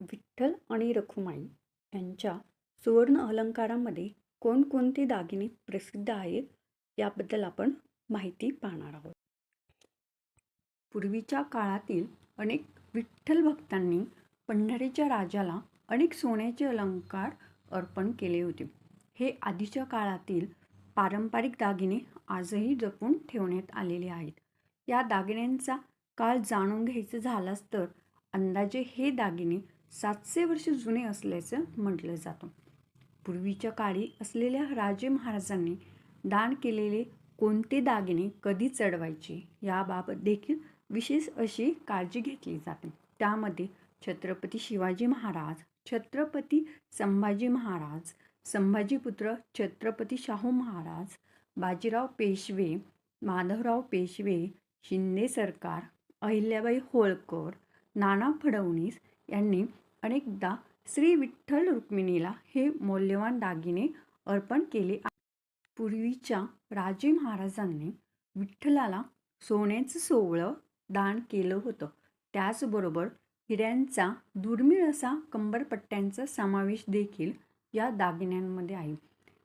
विठ्ठल आणि रखुमाई यांच्या सुवर्ण अलंकारामध्ये कोणकोणते दागिने प्रसिद्ध आहेत याबद्दल आपण माहिती पाहणार आहोत. पूर्वीच्या काळातील अनेक विठ्ठल भक्तांनी पंढरीच्या राजाला अनेक सोन्याचे अलंकार अर्पण केले होते. हे आधीच्या काळातील पारंपरिक दागिने आजही जपून ठेवण्यात आलेले आहेत. या दागिन्यांचा काळ जाणून घ्यायचं झालाच तर अंदाजे हे दागिने सातशे वर्ष जुने असल्याचं म्हटलं जातं. पूर्वीच्या काळी असलेल्या राजे महाराजांनी दान केलेले कोणते दागिने कधी चढवायचे याबाबत देखील विशेष अशी काळजी घेतली जाते. त्यामध्ये छत्रपती शिवाजी महाराज छत्रपती संभाजी महाराज संभाजीपुत्र छत्रपती शाहू महाराज बाजीराव पेशवे माधवराव पेशवे शिंदे सरकार अहिल्याबाई होळकर नाना फडणवीस यांनी अनेकदा श्री विठ्ठल रुक्मिणीला हे मौल्यवान दागिने अर्पण केले पूर्वीच्या राजे महाराजांनी विठ्ठलाला सोन्याचं सोवळं दान केलं होतं. त्याचबरोबर हिऱ्यांचा दुर्मिळ असा कंबरपट्ट्यांचा समावेश देखील या दागिन्यांमध्ये आहे.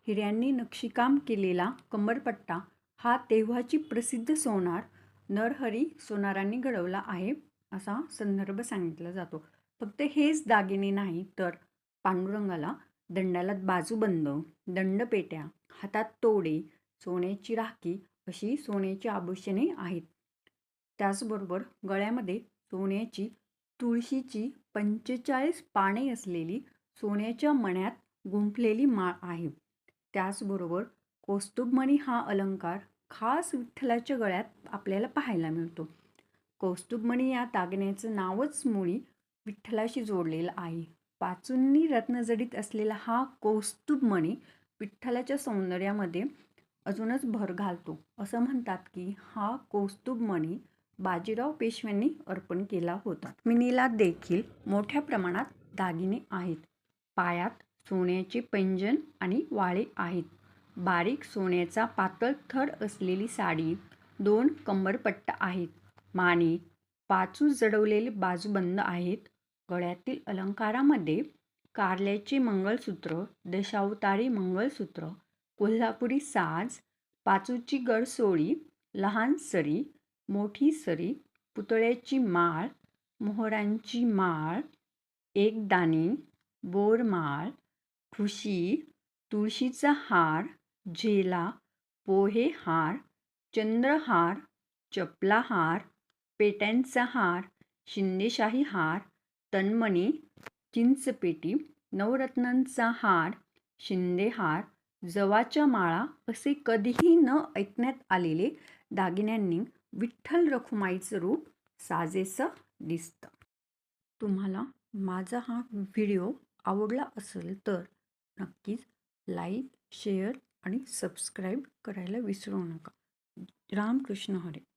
हिऱ्यांनी नक्षीकाम केलेला कंबरपट्टा हा तेव्हाची प्रसिद्ध सोनार नरहरी सोनारांनी घडवला आहे असा संदर्भ सांगितला जातो. फक्त हेच दागिने नाही तर पांडुरंगाला दंडाला बाजूबंद दंडपेट्या हातात तोडे सोन्याची राखी अशी सोन्याची आभूषणे आहेत. त्याचबरोबर गळ्यामध्ये सोन्याची तुळशीची पंचेचाळीस पाने असलेली सोन्याच्या मण्यात गुंफलेली माळ आहे. त्याचबरोबर कौस्तुभमणी हा अलंकार खास विठ्ठलाच्या गळ्यात आपल्याला पाहायला मिळतो. कौस्तुभमणी या दागिन्याचं नावच मुळी विठ्ठलाशी जोडलेला आहे पाचूंनी रत्नजडीत असलेला हा कौस्तुभमणी विठ्ठलाच्या सौंदर्यामध्ये अजूनच भर घालतो. असं म्हणतात की हा कौस्तुभमणी बाजीराव पेशव्यांनी अर्पण केला होता. मिनीला देखील मोठ्या प्रमाणात दागिने आहेत. पायात सोन्याचे पैंजण आणि वाळे आहेत. बारीक सोन्याचा पातळ थर असलेली साडी दोन कंबरपट्टा आहेत. माने पाचू जडवलेले बाजूबंद आहेत. गळ्यातील अलंकारामध्ये कारल्याचे मंगळसूत्र दशावतारी मंगळसूत्र कोल्हापुरी साज पाचूची गडसोळी लहान सरी मोठी सरी पुतळ्याची माळ मोहरांची माळ एकदाणी बोरमाळ ठुशी तुळशीचा हार झेला पोहे हार चंद्रहार चपला हार पेट्यांचा हार शिंदेशाही हार तन्मणी चिंचपेटी नवरत्नांचा हार शिंदेहार जवाच्या माळा असे कधीही न ऐकण्यात आलेले दागिन्यांनी विठ्ठल रखुमाईचं रूप साजेसं दिसतं. तुम्हाला माझा हा व्हिडिओ आवडला असेल तर नक्कीच लाईक शेअर आणि सबस्क्राईब करायला विसरू नका. रामकृष्ण हरे.